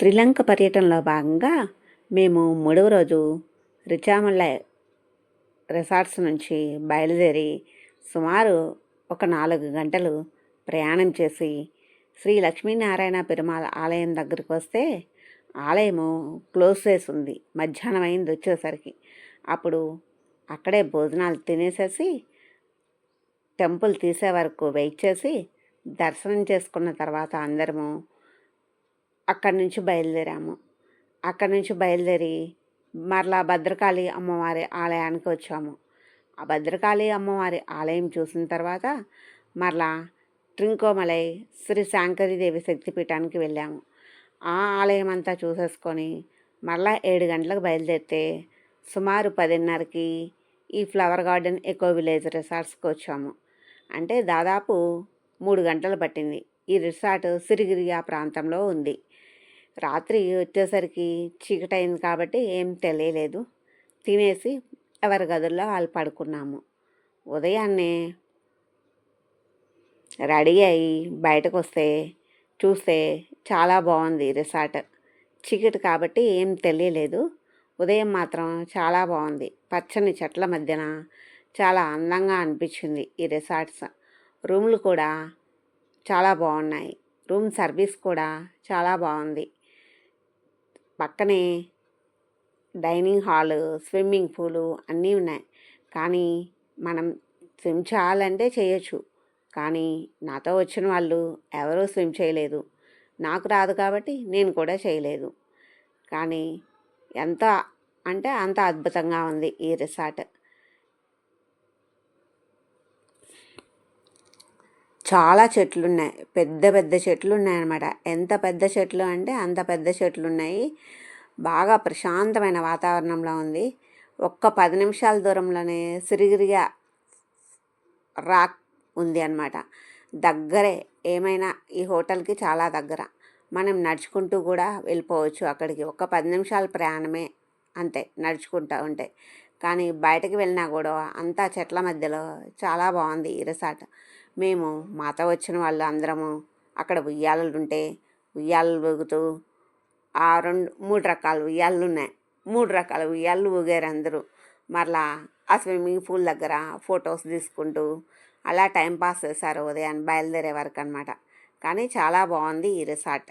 శ్రీలంక పర్యటనలో భాగంగా మేము మూడవ రోజు రిచామల్ల రిసార్ట్స్ నుంచి బయలుదేరి సుమారు ఒక నాలుగు గంటలు ప్రయాణం చేసి శ్రీ లక్ష్మీనారాయణ పెరుమాళ ఆలయం దగ్గరికి వస్తే ఆలయము క్లోజ్ చేసి ఉంది. మధ్యాహ్నం అయింది వచ్చేసరికి. అప్పుడు అక్కడే భోజనాలు తినేసేసి టెంపుల్ తీసే వరకు వెయిట్ చేసి దర్శనం చేసుకున్న తర్వాత అందరము అక్కడి నుంచి బయలుదేరాము. అక్కడి నుంచి బయలుదేరి మరలా భద్రకాళి అమ్మవారి ఆలయానికి వచ్చాము. ఆ భద్రకాళి అమ్మవారి ఆలయం చూసిన తర్వాత మరలా ట్రింకోమలై శ్రీ శాంకరీదేవి శక్తిపీఠానికి వెళ్ళాము. ఆ ఆలయం అంతా చూసేసుకొని మరలా ఏడు గంటలకు బయలుదేరితే సుమారు పదిన్నరకి ఈ ఫ్లవర్ గార్డెన్ ఎకో విలేజ్ రిసార్ట్స్కి వచ్చాము. అంటే దాదాపు మూడు గంటలు పట్టింది. ఈ రిసార్ట్ సిరిగిరిగా ప్రాంతంలో ఉంది. రాత్రి వచ్చేసరికి చీకటైంది కాబట్టి ఏం తెలియలేదు. తినేసి ఎవరి గదుల్లో వాళ్ళు పడుకున్నాము. ఉదయాన్నే రెడీ అయ్యి బయటకు వస్తే చూస్తే చాలా బాగుంది రిసార్ట్. చీకటి కాబట్టి ఏం తెలియలేదు. ఉదయం మాత్రం చాలా బాగుంది. పచ్చని చెట్ల మధ్యన చాలా అందంగా అనిపించింది ఈ రిసార్ట్స్. రూములు కూడా చాలా బాగున్నాయి. రూమ్ సర్వీస్ కూడా చాలా బాగుంది. పక్కనే డైనింగ్ హాలు స్విమ్మింగ్ పూలు అన్నీ ఉన్నాయి. కానీ మనం స్విమ్ చేయాలంటే చేయొచ్చు. కానీ నాతో వచ్చిన వాళ్ళు ఎవరూ స్విమ్ చేయలేదు. నాకు రాదు కాబట్టి నేను కూడా చేయలేదు. కానీ ఎంత అంటే అంత అద్భుతంగా ఉంది ఈ రిసార్ట్. చాలా చెట్లు ఉన్నాయి పెద్ద పెద్ద చెట్లు ఉన్నాయన్నమాట ఎంత పెద్ద చెట్లు అంటే అంత పెద్ద చెట్లు ఉన్నాయి బాగా ప్రశాంతమైన వాతావరణంలో ఉంది. ఒక్క పది నిమిషాల దూరంలోనే సిరిగిరిగా రాక్ ఉంది అనమాట దగ్గరే ఏమైనా ఈ హోటల్కి చాలా దగ్గర. మనం నడుచుకుంటూ కూడా వెళ్ళిపోవచ్చు అక్కడికి. ఒక పది నిమిషాల ప్రయాణమే అంతే నడుచుకుంటూ ఉంటే. కానీ బయటకు వెళ్ళినా కూడా అంతా చెట్ల మధ్యలో చాలా బాగుంది ఈ రిసార్ట్. మేము మాతో వచ్చిన వాళ్ళు అందరము అక్కడ ఉయ్యాలలు ఉంటే ఉయ్యాలలు ఊగుతూ ఆ రెండు మూడు రకాల ఉయ్యాలలు ఉన్నాయి. మూడు రకాల ఉయ్యాలలు ఊగారు అందరూ. మరలా ఆ స్విమ్మింగ్ పూల్ దగ్గర ఫొటోస్ తీసుకుంటూ అలా టైం పాస్ చేశారు ఉదయాన్ని బయలుదేరే వరకు అనమాట కానీ చాలా బాగుంది ఈ రిసార్ట్.